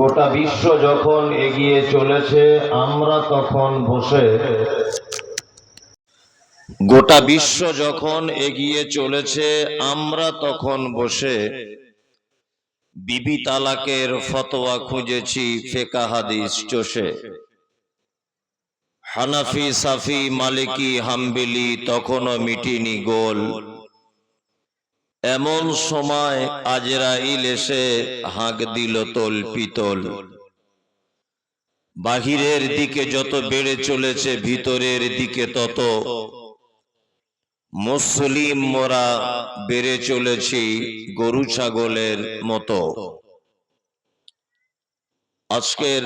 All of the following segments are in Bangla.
গোটা বিশ্ব যখন এগিয়ে চলেছে, আমরা তখন বসে গোটা বিশ্ব যখন এগিয়ে চলেছে, আমরা তখন বসে বিবি তালাকের ফতোয়া খুঁজেছি, ফেকা হাদিস চষে। হানাফি, সাফি, মালিকি, হাম্বিলি তখনও মিটিনি গোল। এমন সময় আজরাইল এসে হাঁক দিল তোল পিতল। বাহিরের দিকে যত বেড়ে চলেছে, ভিতরের দিকে তত। মুসলিম মোরা বেড়ে চলেছি গরু ছাগলের মতো। আজকের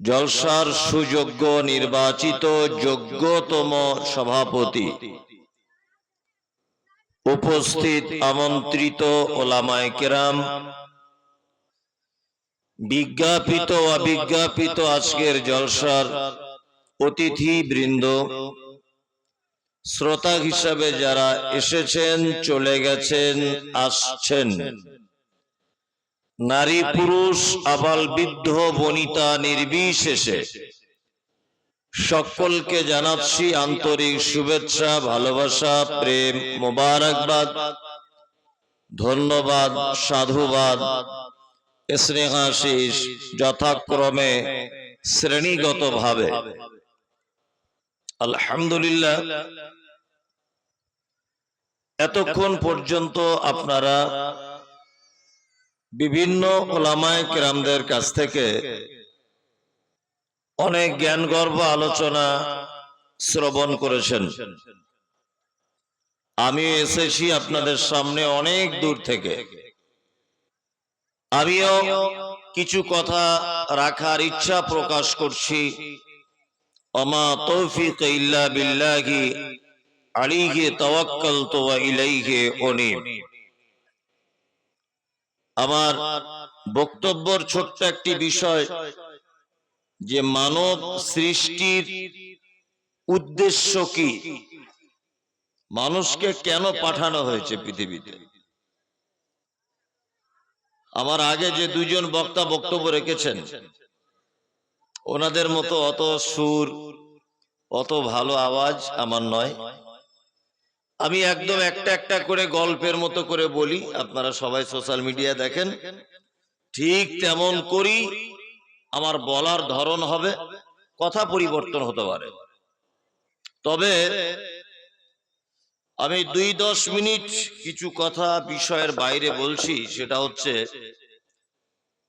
জলসার সুযোগ্য নির্বাচিত যোগ্যতম সভাপতি উপস্থিত আমন্ত্রিত ওলামায় কেরাম, বিজ্ঞাপিত অবিজ্ঞাপিত আজকের জলসার অতিথি বৃন্দ শ্রোতা হিসাবে যারা এসেছেন, চলে গেছেন, আসছেন। নারী পুরুষ, আবাল বৃদ্ধ, বনিতা, নির্বিশেষে সকলকে জানাচ্ছি আন্তরিক শুভেচ্ছা, ভালোবাসা, প্রেম, মোবারকবাদ। ধন্যবাদ, সাধুবাদ। স্নেহাশিস যথাক্রমে শ্রেণীগত ভাবে আলহামদুলিল্লাহ। এতক্ষণ পর্যন্ত আপনারা বিভিন্ন ওলামায় কেরামদের কাছ থেকে অনেক জ্ঞানগর্ভ আলোচনা শ্রবণ করেছেন। আমি এসেছি আপনাদের সামনে অনেক দূর থেকে। আমিও কিছু কথা রাখার ইচ্ছা প্রকাশ করছি। অমা তৌফিক ইল্লা বিল্লাহি আলিহি তাওয়াক্কালতু ওয়া ইলাইহি উনীব। আমার বক্তব্যর ছোট্ট একটি বিষয় যে মানব সৃষ্টির উদ্দেশ্য কি? মানুষকে কেন পাঠানো হয়েছে পৃথিবীতে? আমার আগে যে দুজন বক্তা বক্তব্য রেখেছেন, ওনাদের মতো অত সুর, অত ভালো আওয়াজ আমার নয়। আমি একদম একটা একটা করে গল্পের মতো করে বলি, আপনারা সবাই সোশ্যাল মিডিয়া দেখেন। ঠিক তেমন করি আমার বলার ধরন হবে, কথা পরিবর্তন হতে পারে। তবে আমি দুই দশ মিনিট কিছু কথা বিষয়ের বাইরে বলছি, সেটা হচ্ছে,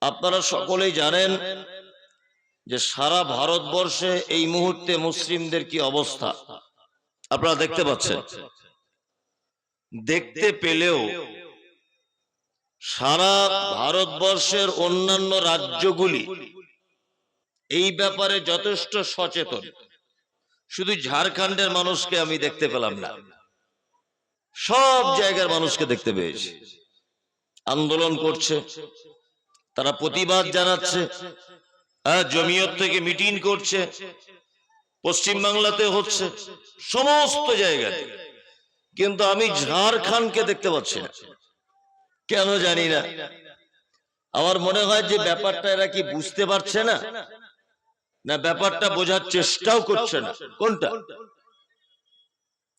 আপনারা সকলেই জানেন যে সারা ভারতবর্ষে এই মুহূর্তে মুসলিমদের কি অবস্থা? আপনারা দেখতে পাচ্ছেন। দেখতে পেলেও সারা ভারতবর্ষের অন্যান্য রাজ্যগুলি এই ব্যাপারে যথেষ্ট সচেতন। শুধু ঝাড়খণ্ডের মানুষকে আমি দেখতে পেলাম না। সব জায়গার মানুষকে দেখতে পেয়েছি। আন্দোলন করছে। তারা প্রতিবাদ জানাচ্ছে। হ্যাঁ জমিয়ত থেকে মিটিং করছে। পশ্চিম বাংলাতে হচ্ছে। সমস্ত জায়গায় কিন্তু আমি ঝাড়খণ্ডকে দেখতে পাচ্ছি না। কেন জানি না। আমার মনে হয় যে ব্যাপারটা এরা কি বুঝতে পারছে না? না ব্যাপারটা বোঝার চেষ্টাও করছে না। কোনটা?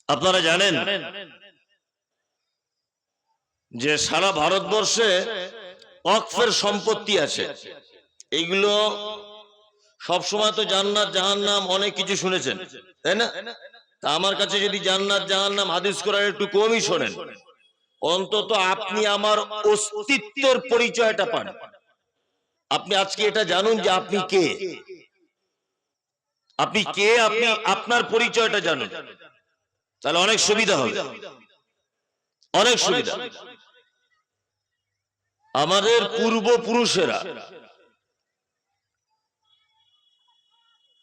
আপনারা জানেন যে সারা ভারতবর্ষে অক্ফের সম্পত্তি আছে। এইগুলো সবসময় তো জান্নাত জাহান্নাম অনেক কিছু শুনেছেন তাই না? তা আমার কাছে যদি জান্নাত জাহান্নাম হাদিস করার একটু কমই শোনেন অন্তত আপনি আমার অস্তিত্বের পরিচয়টা পান। আপনি আজকে এটা জানুন যে আপনি কে? আপনি কে আপনি আপনার পরিচয়টা জানুন। তাহলে অনেক সুবিধা হবে। অনেক সুবিধা আমাদের পূর্বপুরুষেরা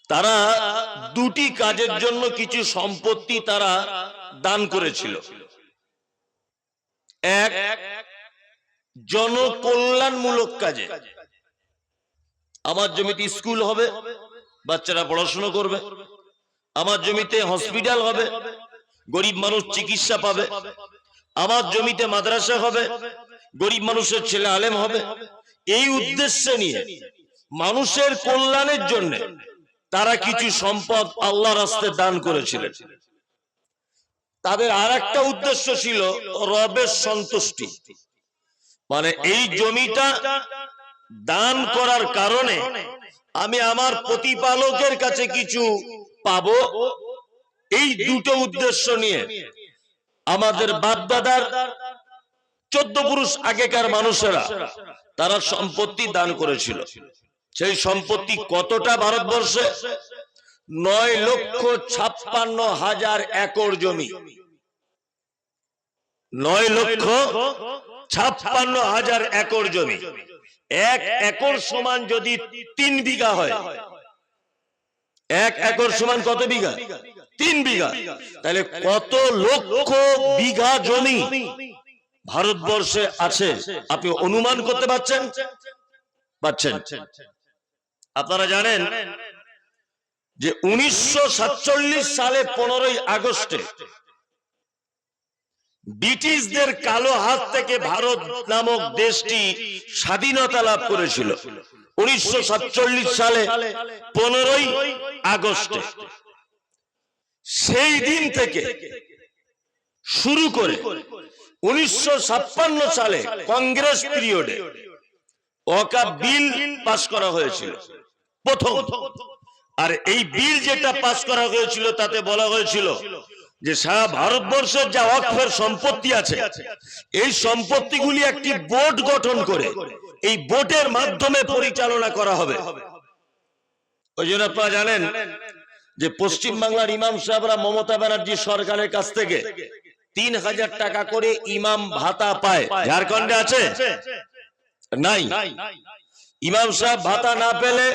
তারা দুটি কাজের জন্য কিছু সম্পত্তি তারা দান করেছিল। এক জনকল্যাণমূলক কাজে। আমার জমিতে স্কুল হবে। বাচ্চারা পড়াশোনা করবে। আমার জমিতে হসপিটাল হবে। গরিব মানুষ চিকিৎসা পাবে। আমার জমিতে মাদ্রাসা হবে। গরিব মানুষের ছেলে আলেম হবে। এই উদ্দেশ্যে নিয়ে মানুষের কল্যাণের জন্য তারা কিছু সম্পদ আল্লাহ রাস্তে দান করেছিলেন। তাদের আর একটা উদ্দেশ্য ছিল রবের সন্তুষ্টি। মানে এই জমিটা দান করার কারণে আমি আমার প্রতিপালকের কাছে কিছু পাবো? এই দুটো উদ্দেশ্য নিয়ে। আমাদের বাপদাদার চোদ্দ পুরুষ আগেকার মানুষেরা, তারা সম্পত্তি দান করেছিল। সেই সম্পত্তি কতটা ভারতবর্ষে? নয় লক্ষ ছাপ্পান্ন হাজার একর জমি। নয় লক্ষ ছাপ্পান্ন হাজার একর জমি। এক একর সমান যদি তিন বিঘা হয়। এক একর সমান কত বিঘা? তিন বিঘা। তাহলে কত লক্ষ বিঘা জমি ভারতবর্ষে আছে? আপনি অনুমান করতে পারছেন? পাচ্ছেন আপনারা জানেন যে উনিশশো সাতচল্লিশ সালে পনেরোই আগস্টে ব্রিটিশদের কালো হাত থেকে ভারত নামক দেশটি স্বাধীনতা লাভ করেছিল। উনিশশো সালে পনেরোই আগস্টে। সেই দিন থেকে শুরু করে উনিশশো সালে কংগ্রেস পিরিয়ডে অকা বিল পাশ করা হয়েছিল, প্রথম। আর এই বিল যেটা পাশ করা হয়েছিল, তাতে বলা হয়েছিল যে সারা ভারতবর্ষের যা অক্ষের সম্পত্তি আছে, এই সম্পত্তিগুলি একটি বোর্ড গঠন করে, এই বোর্ডের মাধ্যমে পরিচালনা করা হবে। ওই জন্য আপনারা জানেন যে পশ্চিম বাংলার ইমাম সাহেবরা মমতা ব্যানার্জি সরকারের কাছ থেকে তিন হাজার টাকা করে ইমাম ভাতা পায়। ঝাড়খণ্ডে আছে? নাই। ইমাম সাহেব ভাতা না পেলে,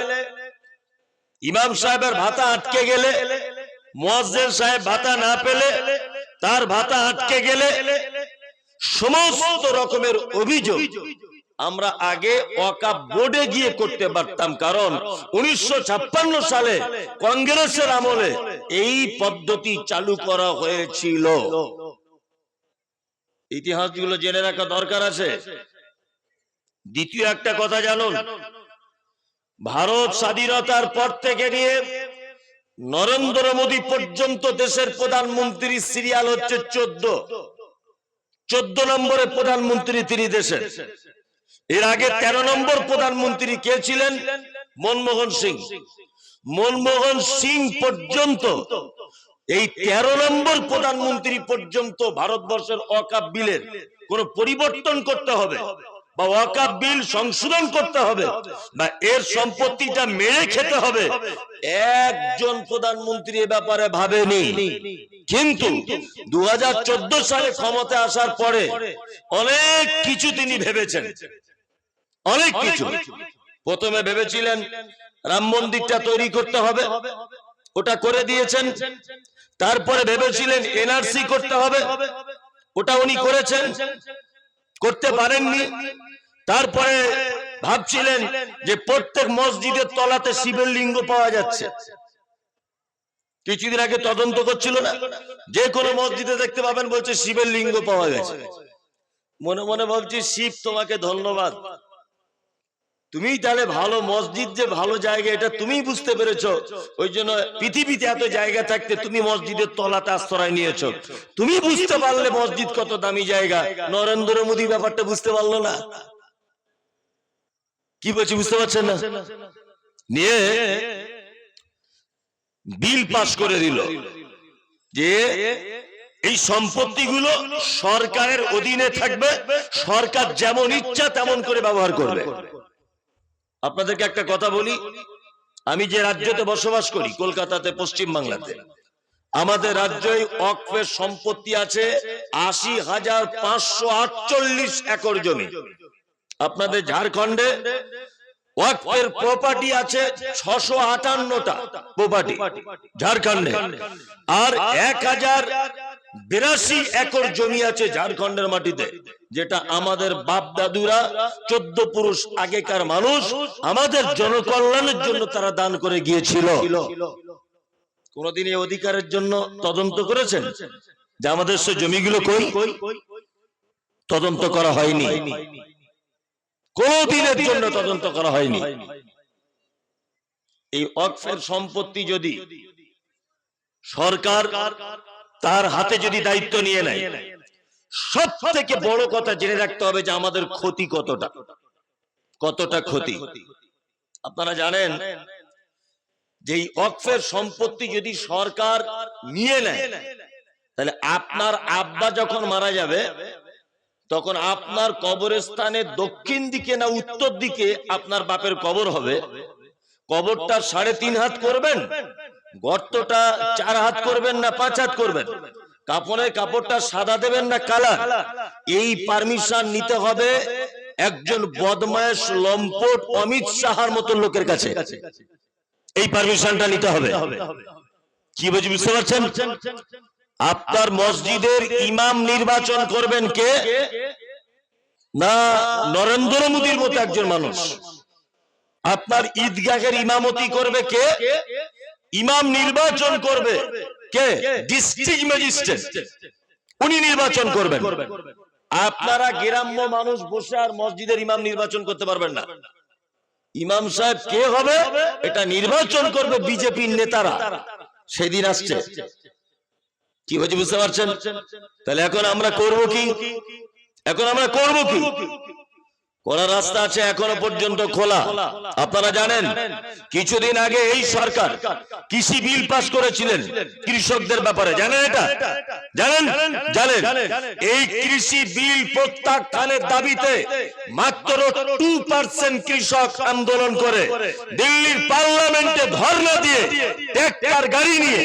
ইমাম সাহেবের ভাতা আটকে গেলে মোয়াজ্জের সাহেব ভাতা না পেলে তার ভাতা আটকে গেলে সমস্ত রকমের অভিযোগ আমরা আগে অকাপ বোর্ডে গিয়ে করতে পারতাম, কারণ উনিশশো সালে কংগ্রেসের আমলে এই পদ্ধতি চালু করা হয়েছিল। ইতিহাসগুলো জেনে রাখা দরকার আছে। দ্বিতীয় একটা কথা জানুন। ভারত স্বাধীনতার পর থেকে নিয়ে নরেন্দ্র মোদী পর্যন্ত দেশের প্রধানমন্ত্রী সিরিয়াল হচ্ছে চোদ্দ। চোদ্দ নম্বরে প্রধানমন্ত্রী তিনি দেশের। এর আগে তেরো নম্বর প্রধানমন্ত্রী কে ছিলেন? মনমোহন সিং। মনমোহন সিং পর্যন্ত, এই তেরো নম্বর প্রধানমন্ত্রী পর্যন্ত ভারতবর্ষের অকাপ বিলের কোন পরিবর্তন করতে হবে। বা বিল সংশোধন করতে হবে বা এর সম্পত্তিটা মেরে খেতে হবে। একজন প্রধানমন্ত্রী এ ব্যাপারে ভাবেনি। কিন্তু দুহাজার চোদ্দ সালে ক্ষমতা আসার পরে অনেক কিছু তিনি ভেবেছেন। অনেক কিছু। প্রথমে ভেবেছিলেন রাম মন্দিরটা তৈরি করতে হবে। ওটা করে দিয়েছেন। তারপরে ভেবেছিলেন এনআরসি করতে হবে। ওটা উনি করেছেন। করতে পারেননি। তারপরে ভাবছিলেন যে প্রত্যেক মসজিদের তলাতে শিবের লিঙ্গ পাওয়া যাচ্ছে। কিছুদিন আগে তদন্ত করছিল না? যে কোনো মসজিদে দেখতে পাবেন বলছে শিবের লিঙ্গ পাওয়া গেছে। মনে মনে ভাবছি শিব তোমাকে ধন্যবাদ। তুমি তাহলে ভালো মসজিদ যে ভালো জায়গা, এটা তুমি বুঝতে পেরেছ। ওই জন্য পৃথিবীতে এত জায়গা থাকতে তুমি মসজিদের তলাতে আশ্রয় নিয়েছো। তুমি বুঝতে পারলে মসজিদ কত দামি জায়গা। নরেন্দ্র মোদী ব্যাপারটা বুঝতে পারল না। কি বলছি বুঝতে পারছেন না? নিয়ে বিল পাস করে দিল যে এই সম্পত্তিগুলো সরকারের অধীনে থাকবে, সরকার যেমন ইচ্ছা তেমন করে ব্যবহার করবে। আপনাদেরকে একটা কথা বলি। আমি যে রাজ্যতে বসবাস করি, কলকাতাতে পশ্চিম বাংলাতে আমাদের রাজ্যে অক্ফের সম্পত্তি আছে আশি হাজার পাঁচশো আটচল্লিশ একর জমি। আপনাদের ঝাড়খণ্ডে ওয়াকফের প্রপার্টি আছে ছশো আটান্নটা প্রপার্টি ঝাড়খণ্ডে। আর এক হাজার বিরাশি একর জমি আছে ঝাড়খণ্ডের মাটিতে, যেটা আমাদের বাপ দাদুরা চোদ্দ পুরুষ আগেকার মানুষ আমাদের জনকল্যাণের জন্য তারা দান করে গিয়েছিল। কোনদিন এই অধিকারের জন্য তদন্ত করেছেন? যে আমাদের সে জমিগুলো কই? তদন্ত করা হয়নি। কোনদিনের জন্য তদন্ত করা হয়নি। এই অক্সের সম্পত্তি যদি সরকার তার হাতে যদি দায়িত্ব নিয়ে নেয় সব থেকে বড় কথা জেনে রাখতে হবে যে আমাদের ক্ষতি কতটা। কতটা ক্ষতি? আপনারা জানেন যে এই অক্সের সম্পত্তি যদি সরকার নিয়ে নেয়, তাহলে আপনার আব্বা যখন মারা যাবে, তখন আপনার কবরস্থানের দক্ষিণ দিকে না উত্তর দিকে আপনার বাপের কবর হবে। কবরটা সাড়ে তিন হাত করবেন গর্তটা চার হাত করবেন না পাঁচ হাত করবেন? কাপড়ের কাপড়টা সাদা দেবেন না কালা? এই পারমিশন নিতে হবে একজন বদমাস লম্পট, অমিত সাহার মতো লোকের কাছে। এই পারমিশনটা নিতে হবে। কি বুঝি বুঝতে পারছেন? আপনার মসজিদের ইমাম নির্বাচন করবেন কে? না, নরেন্দ্র মোদীর মতো একজন মানুষ। আপনার ঈদগাহের ইমামতি করবে কে? ইমাম নির্বাচন করবে। কে? ডিস্ট্রিক্ট ম্যাজিস্ট্রেট উনি নির্বাচন করবেন। আপনারা গ্রাম্য মানুষ বসে আর মসজিদের ইমাম নির্বাচন করতে পারবেন না। ইমাম সাহেব কে হবে? এটা নির্বাচন করবে বিজেপির নেতারা। সেদিন আসছে। কি বলছি বুঝতে পারছেন? তাহলে এখন আমরা করব কি? এখন আমরা করব কি? করার রাস্তা আছে এখনও পর্যন্ত খোলা। আপনারা জানেন, কিছুদিন আগে এই সরকার কৃষি বিল পাশ করেছিলেন কৃষকদের ব্যাপারে। জানেন এটা? জানেন? জানেন? এই কৃষি বিল প্রত্যাখ্যানের দাবিতে মাত্র টু পার্সেন্ট কৃষক আন্দোলন করে। দিল্লির পার্লামেন্টে ধর্ণা দিয়ে, ট্র্যাক্টর, গাড়ি নিয়ে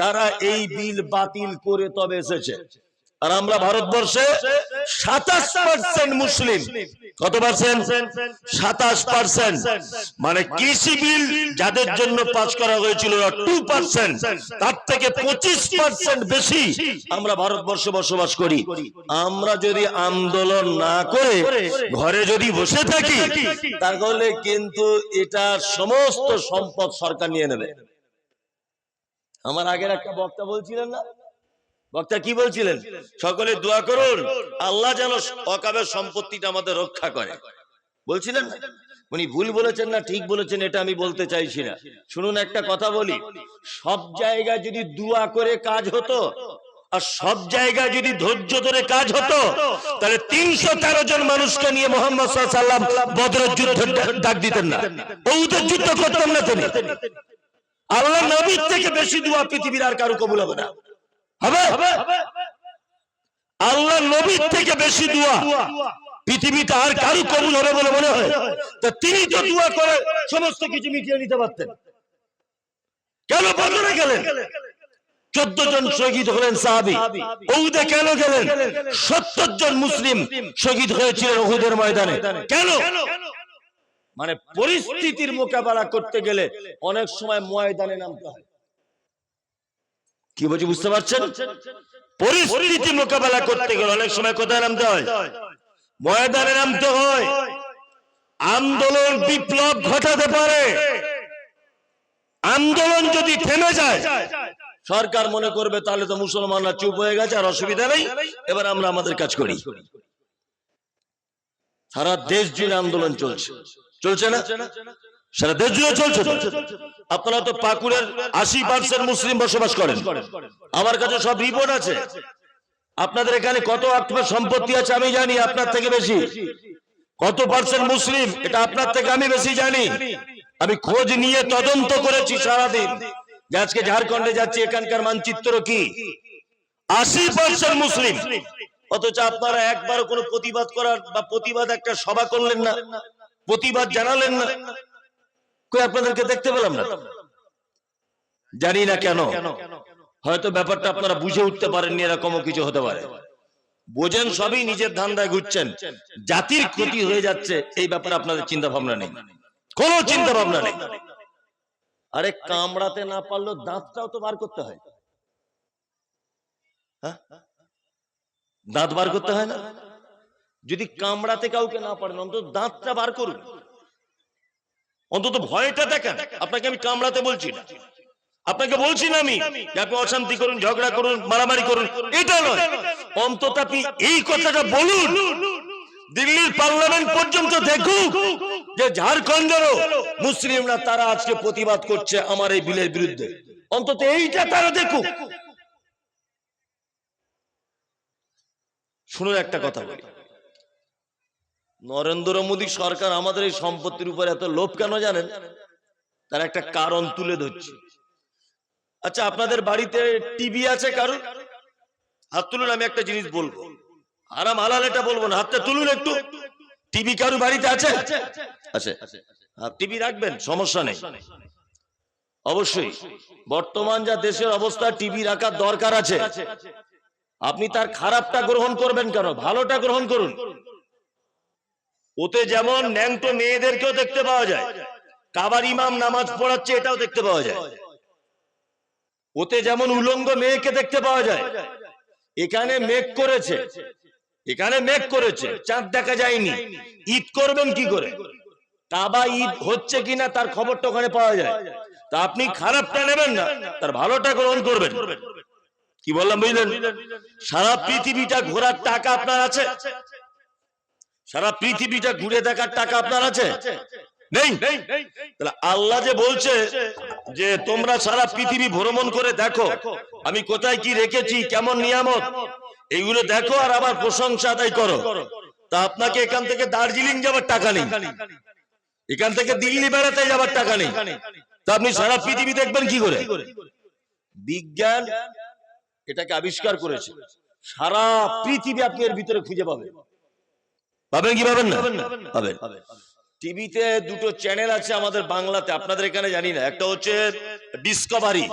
তারা এই বিল বাতিল করে তবে এসেছে। আর আমরা ভারতবর্ষে সাতাশ পার্সেন্ট মুসলিম। কত পার্সেন্ট সাতাশ পার্সেন্ট মানে কৃষি বিল যাদের জন্য পাস করা হয়েছিল টু পার্সেন্ট তার থেকে পঁচিশ পার্সেন্ট বেশি আমরা ভারতবর্ষে বসবাস করি। আমরা যদি আন্দোলন না করে ঘরে যদি বসে থাকি, তাহলে কিন্তু এটা সমস্ত সম্পদ সরকার নিয়ে নেবে। আমার আগের একটা বক্তা বলছিলেন না? বক্তা কি বলছিলেন? সকলে দোয়া করুন, আল্লাহ যেন অকাবের সম্পত্তিটা আমাদের রক্ষা করে। বলছিলেন উনি ভুল বলেছেন না, ঠিক বলেছেন, এটা আমি বলতে চাইছি না। শুনুন, একটা কথা বলি। সব জায়গায় যদি দুয়া করে কাজ হতো, আর সব জায়গায় যদি ধৈর্য ধরে কাজ হতো, তাহলে তিনশো তেরো জন মানুষকে নিয়ে মোহাম্মদ সাল্লাম বদরের যুদ্ধ ডাক দিতেন না। ওদের যুদ্ধ করতেন না তিনি। আল্লাহ নবীর থেকে বেশি দোয়া পৃথিবীর আর কারও কবুল হবে না। হবে? আল্লাহ নবীর থেকে বেশি দোয়া। পৃথিবীতে আর কারও কবুল হবে বলে মনে হয়? তা তিনি তো দোয়া করে সমস্ত কিছু মিটিয়ে নিতে পারতেন। কেন বদলে গেলেন? চোদ্দ জন শহীদ হলেন সাহাবি। ওহুদে কেন গেলেন? সত্তর জন মুসলিম শহীদ হয়েছিলেন ওহুদের ময়দানে। কেন? মানে পরিস্থিতির মোকাবেলা করতে গেলে অনেক সময় ময়দানে নামতে হয়। কি বলছি বুঝতে পারছেন? পরিস্থিতি মোকাবেলা করতে গেলে অনেক সময় কোথায় নামতে হয়? ময়দানে নামতে হয়। আন্দোলন বিপ্লব ঘটাতে পারে। আন্দোলন যদি থেমে যায়, সরকার মনে করবে, তাহলে তো মুসলমানরা চুপ হয়ে গেছে, আর অসুবিধা নেই। এবার আমরা আমাদের কাজ করি। সারা দেশ জুড়ে আন্দোলন চলছে। চলছে না? সারা দেশ জুড়ে চলছে। আপনারা তো পাকুড়ের আশি পার্সেন্ট মুসলিম বসবাস করেন। আমার কাছে সব রিপোর্ট আছে। আপনাদের এখানে কত আত্মের সম্পত্তি আছে আমি জানি, আপনার থেকে বেশি। কত পার্সেন্ট মুসলিম, এটা আপনার থেকে আমি বেশি জানি। আমি খোঁজ নিয়ে তদন্ত করেছি সারাদিন। যে আজকে ঝাড়খণ্ডে যাচ্ছি, এখানকার মানচিত্র কি? আশি পার্সেন্ট মুসলিম। অথচ আপনারা একবার কোনো প্রতিবাদ করার বা প্রতিবাদ একটা সভা করলেন না। প্রতিবাদ জানালেন না। কই আপনাদেরকে দেখতে পেলাম না জানি না কেন। হয়তো ব্যাপারটা আপনারা বুঝে উঠতে পারেননি এরকমও কিছু হতে পারে। বোঝেন সবই নিজের ধান্দায় ঘুরছেন। জাতির ক্ষতি হয়ে যাচ্ছে এই ব্যাপারে আপনাদের চিন্তা ভাবনা নেই। কোনো চিন্তা ভাবনা নেই। আরে কামড়াতে না পারলেও দাঁতটাও তো বার করতে হয়। হ্যাঁ? দাঁত বার করতে হয় না? যদি কামড়াতে কাউকে না পারেন অন্তত দাঁতটা বার করুন। অন্তত ভয়টা দেখেন। আপনাকে আমি কামড়াতে বলছি না। আপনাকে বলছি না আমি আপনি অশান্তি করুন, ঝগড়া করুন, মারামারি করুন, এটা নয়। অন্তত আপনি এই কথাটা বলুন। দিল্লির পার্লামেন্ট পর্যন্ত দেখুক যে ঝাড়খণ্ডেরও মুসলিমরা তারা আজকে প্রতিবাদ করছে আমার এই বিলের বিরুদ্ধে। অন্তত এইটা তারা দেখুক। শুনুন একটা কথা বলি। নরেন্দ্র মোদী সরকার আমাদের এই সম্পত্তির উপর এত লোভ কেন জানেন? তার একটা কারণ তুলে ধরছি। আচ্ছা আপনাদের বাড়িতে টিভি আছে কারণ হাত তুলুন, আমি একটা জিনিস বলব। আরাম হালাল এটা বলব না, হাতটা তুলুন একটু। টিভি কারু বাড়িতে আছে? টিভি রাখবেন, সমস্যা নেই। অবশ্যই। বর্তমান যা দেশের অবস্থা, টিভি রাখার দরকার আছে। আপনি তার খারাপটা গ্রহণ করবেন কেন? ভালোটা গ্রহণ করুন। ওতে যেমন ন্যাংটো মেয়েদেরকেও দেখতে পাওয়া যায়, কাবার ইমাম নামাজ পড়াচ্ছে এটাও দেখতে পাওয়া যায়। ওতে যেমন উলঙ্গ মেয়েকে দেখতে পাওয়া যায়, এখানে মেঘ করেছে, এখানে মেঘ করেছে, চাঁদ দেখা যায়নি, ঈদ করবেন কি করে? কাবা ঈদ হচ্ছে কিনা তার খবরটা ওখানে পাওয়া যায়। তা আপনি খারাপটা নেবেন না, তার ভালোটা গ্রহণ করবেন। কি বললাম বুঝলেন? সারা পৃথিবীটা ঘোরার টাকা আপনার আছে সারা পৃথিবীটা ঘুরে দেখার টাকা আপনার আছে? নেই? তাহলে আল্লাহ যে বলছে যে তোমরা সারা পৃথিবী ভ্রমণ করে দেখো। আমি কোথায় কি রেখেছি কেমন নিয়ামত? এইগুলো দেখো আর আবার প্রশংসা আদায় করো। তা আপনাকে এখান থেকে দার্জিলিং যাবার টাকা নেই। এখান থেকে দিল্লি বেড়াতে যাবার টাকা নেই। তা আপনি সারা পৃথিবী দেখবেন কি করে? বিজ্ঞান এটাকে আবিষ্কার করেছে। সারা পৃথিবী আপনি এর ভিতরে খুঁজে পাবেন। পাবেন কি পাবেন না? পাবেন টিভিতে দুটো চ্যানেল আছে আমাদের বাংলাতে আপনাদের এখানে জানি না। একটা হচ্ছে ডিসকভারি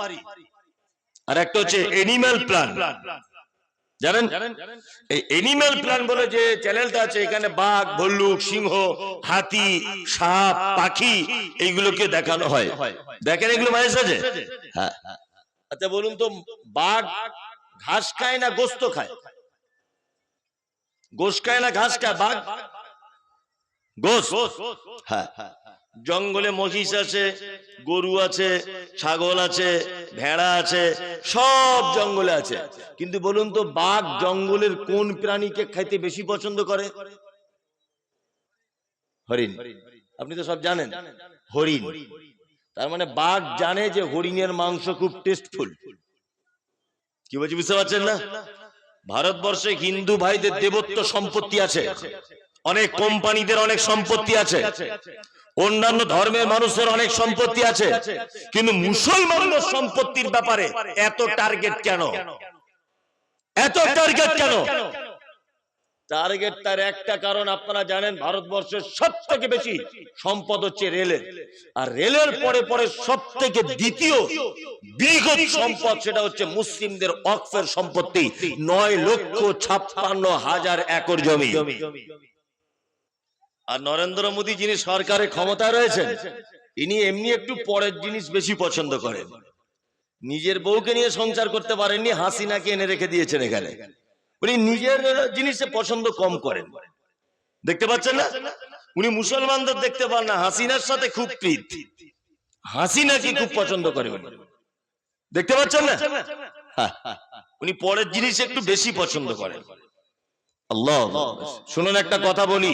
আর একটা হচ্ছে এনিম্যাল প্ল্যান জানেন? এই এনিম্যাল প্ল্যান বলে যে চ্যানেলটা আছে এখানে বাঘ ভল্লুক সিংহ হাতি সাপ পাখি এইগুলোকে দেখানো হয়। দেখেন এগুলো মাঝে সাঝে। হ্যাঁ। আচ্ছা বলুন তো বাঘ ঘাস খায় না গোস্ত খায়? গোস খায় না, ঘাস খায়, বাঘ। গোস হ্যাঁ। জঙ্গলে মহিষ আছে, গরু আছে, ছাগল আছে, ভেড়া আছে, সব জঙ্গলে আছে। কিন্তু বলুন তো, বাঘ জঙ্গলের কোন প্রাণীকে খাইতে বেশি পছন্দ করে? হরিণ। আপনি তো সব জানেন। হরিণ। তার মানে বাঘ জানে যে হরিণের মাংস খুব টেস্টফুল কি বলছি, বুঝতে পারছেন না? ভারতবর্ষে হিন্দু ভাইদের দেবত্ব সম্পত্তি আছে। অনেক কোম্পানিদের অনেক সম্পত্তি আছে। অন্যান্য ধর্মের মানুষের অনেক সম্পত্তি আছে। কিন্তু মুসলমানদের সম্পত্তির ব্যাপারে এত টার্গেট কেন? এত টার্গেট কেন? টার্গেট তার একটা কারণ আপনারা জানেন, ভারতবর্ষের সব থেকে বেশি সম্পদ হচ্ছে রেলের। আর রেলের পরে পরে সব থেকে দ্বিতীয় সম্পদ সেটা হচ্ছে মুসলিমদের অক্ফের সম্পত্তি, নয় লক্ষ ছাপ্পান্ন হাজার একর জমি। আর নরেন্দ্র মোদী যিনি সরকারের ক্ষমতায় রয়েছেন, ইনি এমনি একটু পরের জিনিস বেশি পছন্দ করেন। নিজের বউকে নিয়ে সংসার করতে পারেননি, হাসিনাকে এনে রেখে দিয়েছেন এখানে। উনি নিজের জিনিসে পছন্দ কম করেন। দেখতে পাচ্ছেন না? উনি মুসলমানদের দেখতে পান না, হাসিনার সাথে খুব প্রীত। হাসিনাকে খুব পছন্দ করে উনি? দেখতে পাচ্ছেন না? উনি পরের জিনিস একটু বেশি পছন্দ করেন। আল্লাহ, শুনুন একটা কথা বলি।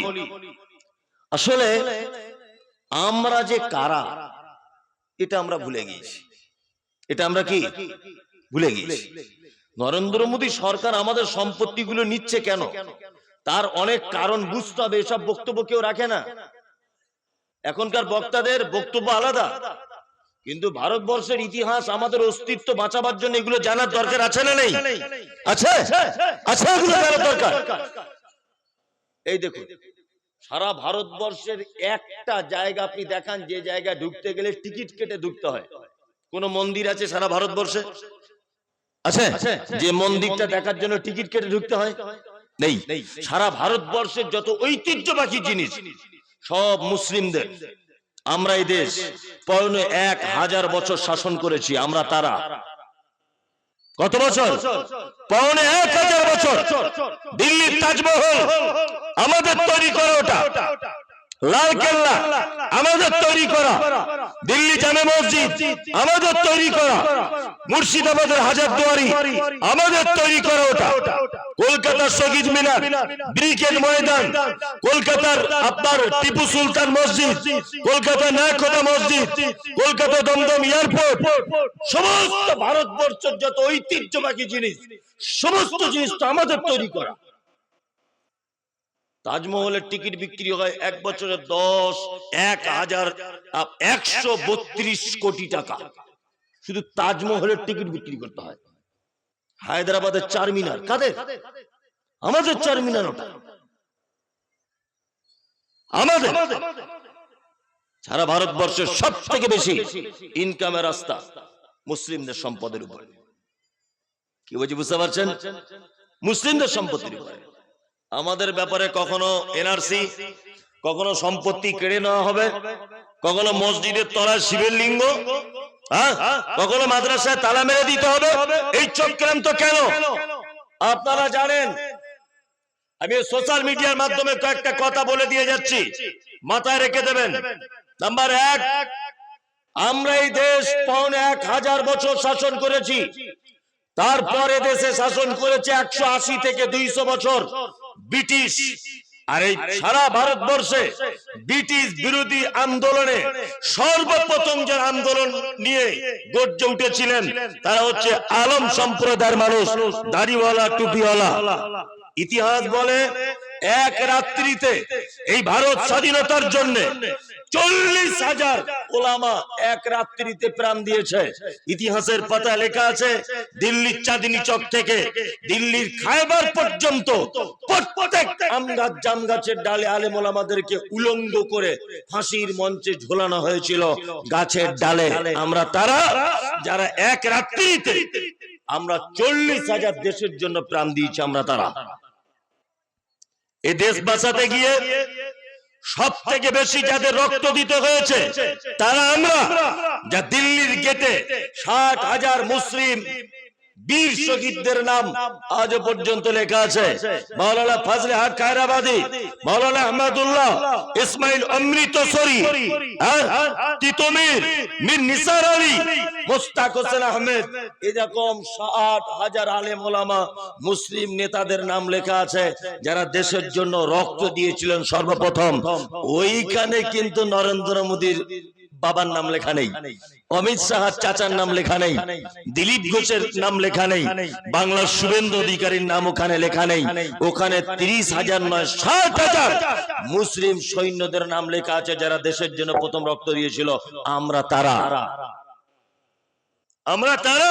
আসলে আমরা যে কারা, এটা আমরা ভুলে গিয়েছি। এটা আমরা কি? ভুলে গিয়েছি। নরেন্দ্র মোদী সরকার আমাদের সম্পত্তিগুলো নিচ্ছে কেন? তার অনেক কারণ বুঝতে হবে, এসব বক্তব্য কেউ রাখে না। এখনকার বক্তাদের বক্তব্য আলাদা। কিন্তু ভারতবর্ষের ইতিহাস আমাদের অস্তিত্ব বাঁচাবার জন্য এগুলো জানার দরকার আছে না নেই? আছে? আছে এগুলো জানার দরকার? এই দেখুন, সারা ভারতবর্ষের একটা জায়গা আপনি দেখান, যে জায়গায় ঢুকতে গেলে টিকিট কেটে ঢুকতে হয়। কোন মন্দির আছে সারা ভারতবর্ষে? আছে? যে মন্দিরটা দেখার জন্য টিকিট কেটে ঢুকতে হয়? নেই। সারা ভারতবর্ষের যত ঐতিহ্যবাহী জিনিস সব মুসলিমদের। আমরা এই দেশ পৌনে এক হাজার বছর শাসন করেছি আমরা তারা। কত বছর? পৌনে এক হাজার বছর। দিল্লির তাজমহল আমাদের তৈরি করে ওটা। লাল কেল্লা আমাদের তৈরি করা। দিল্লি জামে মসজিদ আমাদের তৈরি করা। মুর্শিদাবাদের হাজার দুয়ারি আমাদের তৈরি করা ওটা। কলকাতার শহীদ মিনার ময়দান কলকাতার আপনার টিপু সুলতান মসজিদ কলকাতার নায়কতা মসজিদ কলকাতা দমদম এয়ারপোর্ট সমস্ত ভারতবর্ষের যত ঐতিহ্যবাহী জিনিস সমস্ত জিনিস তো আমাদের তৈরি করা। তাজমহলের টিকিট বিক্রি হয় এক বছরে দশ, এক হাজার একশো বত্রিশ কোটি টাকা। শুধু তাজমহলের টিকিট বিক্রি করতে হয়। হায়দ্রাবাদের চার মিনার কাদের? আমাদের চার মিনার ওটা। আমাদের। সারা ভারতবর্ষের সব থেকে বেশি ইনকামের রাস্তা মুসলিমদের সম্পদের উপরে। কি বলছি বুঝতে পারছেন? মুসলিমদের সম্পত্তির উপরে। আমাদের ব্যাপারে কখনো এনআরসি, কখনো সম্পত্তি কেড়ে নেওয়া হবে, কখনো মসজিদের তলায় শিবের লিঙ্গ হ্যাঁ? কখনো মাদ্রাসায় তালা মেরে দিতে হবে, এই চক্রান্ত কেন? আপনারা জানেন, আমি সোশ্যাল মিডিয়ার মাধ্যমে কয়েকটা কথা বলে দিয়ে যাচ্ছি, মাথায় রেখে দেবেন। নাম্বার এক, আমরা এই দেশ পৌনে এক হাজার বছর শাসন করেছি, তারপরে দেশে শাসন করেছে একশো আশি থেকে দুইশো বছর। ব্রিটিশ। আর এই সারা ভারতবর্ষে ব্রিটিশ বিরোধী আন্দোলনে সর্বপ্রথম যে আন্দোলন নিয়ে গর্জে উঠেছিলেন তারা হচ্ছে আলম সম্প্রদায়ের মানুষ দাড়িওয়ালা টুপিওয়ালা। ইতিহাস বলে এক রাত্রিতে এই ভারত স্বাধীনতার জন্য চল্লিশ হাজার ওলামা এক রাত্রিতে প্রাণ দিয়েছে। ইতিহাসের পাতা লেখা আছে, দিল্লির চাঁদিনী চক থেকে দিল্লির খায়বার পর্যন্ত প্রত্যেক আম জাম ডালে আলেম ওলামাদেরকে উলঙ্গ করে ফাঁসির মঞ্চে ঝোলানো হয়েছিল গাছের ডালে। আমরা তারা, যারা এক রাত্রিতে আমরা চল্লিশ হাজার দেশের জন্য প্রাণ দিয়েছি, আমরা তারা। এ দেশ বাঁচাতে গিয়ে সব থেকে বেশি যাদের রক্ত দিতে হয়েছে, তারা আমরা, যা দিল্লির গেটে ষাট হাজার মুসলিম বীর শহীদদের নাম আজ পর্যন্ত লেখা আছে মাওলানা ফাজলে হাট কায়রাবাদী মাওলানা আহমদুল্লাহ ইসমাইল অমৃতসরী? তিতুমির মীর নিসার আলী, মোস্তাক হোসেন আহমেদ এরকম ষাট হাজার আলেম ওলামা মুসলিম নেতাদের নাম লেখা আছে, যারা দেশের জন্য রক্ত দিয়েছিলেন সর্বপ্রথম ওইখানে কিন্তু নরেন্দ্র মোদীর বাবার নাম লেখা নেই। অমিত শাহর চাচার নাম লেখা নেই। দিলীপ ঘোষের নাম লেখা নেই। বাংলার শুভেন্দু অধিকারীর নাম ওখানে লেখা নেই। ওখানে তিরিশ হাজার নয় ষাট হাজার মুসলিম সৈন্যদের নাম লেখা আছে যারা দেশের জন্য প্রথম রক্ত দিয়েছিল। আমরা তারা। আমরা তারা।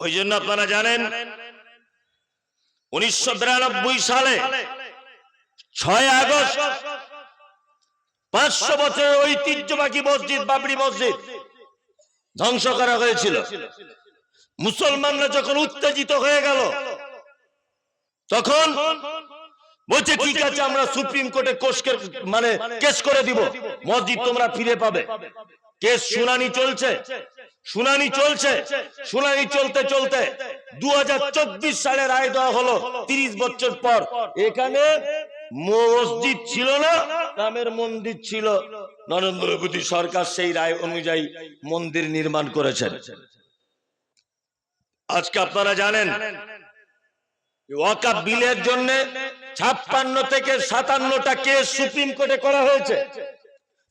ওই জন্য আপনারা জানেন, উনিশশো বিরানব্বই সালে ছয় আগস্ট পাঁচশো বছরের ঐতিহ্যবাহী মসজিদ, বাবরি মসজিদ ধ্বংস করা হয়েছিল। মুসলমানরা যখন উত্তেজিত হয়ে গেল, তখন বলছে, ঠিক আছে, আমরা সুপ্রিম কোর্টে কোষকে মানে কেস করে দিব। মসজিদ তোমরা ফিরে পাবে। কেস শুনানি চলছে। শুনানি চলছে। শুনানি চলতে চলতে দু সালে রায় দেওয়া হলো তিরিশ বছর পর। এখানে মসজিদ ছিল না রামের মন্দির ছিল। নরেন্দ্র মোদী সরকার সেই রায় অনুযায়ী মন্দির নির্মাণ করেছেন। আজকে আপনারা জানেন ওয়াকাব বিলের জন্য ছাপ্পান্ন থেকে সাতান্নটা কেস সুপ্রিম কোর্টে করা হয়েছে।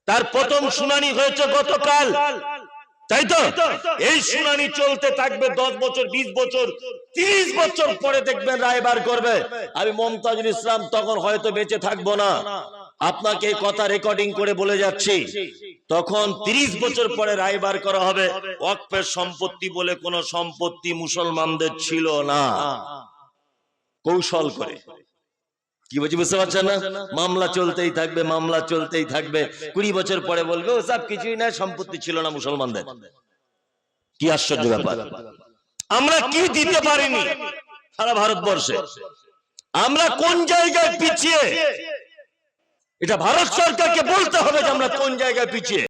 তার প্রথম শুনানি হয়েছে গতকাল। তাই তো? এই শুনানি চলতে থাকবে দশ বছর বিশ বছর তিরিশ বছর পরে দেখবেন রায় বার করবে। আমি মমতাজুল ইসলাম তখন হয়তো বেঁচে থাকব না। আপনাকে এই কথা রেকর্ডিং করে বলে যাচ্ছি। তখন তিরিশ বছর পরে রায় বার করা হবে। ওয়াকফের সম্পত্তি বলে কোন সম্পত্তি মুসলমানদের ছিল না। কৌশল করে। কি বলছি, বুঝতে পারছেন না? মামলা চলতেই থাকবে, মামলা চলতেই থাকবে। কুড়ি বছর পরে বলবে, ও, সব কিছুই না, সম্পত্তি ছিল না মুসলমানদের। কি আশ্চর্য ব্যাপার। আমরা কি দিতে পারিনি সারা ভারতবর্ষে? আমরা কোন জায়গায় পিছিয়ে? এটা ভারত সরকারকে বলতে হবে যে আমরা কোন জায়গায় পিছিয়ে।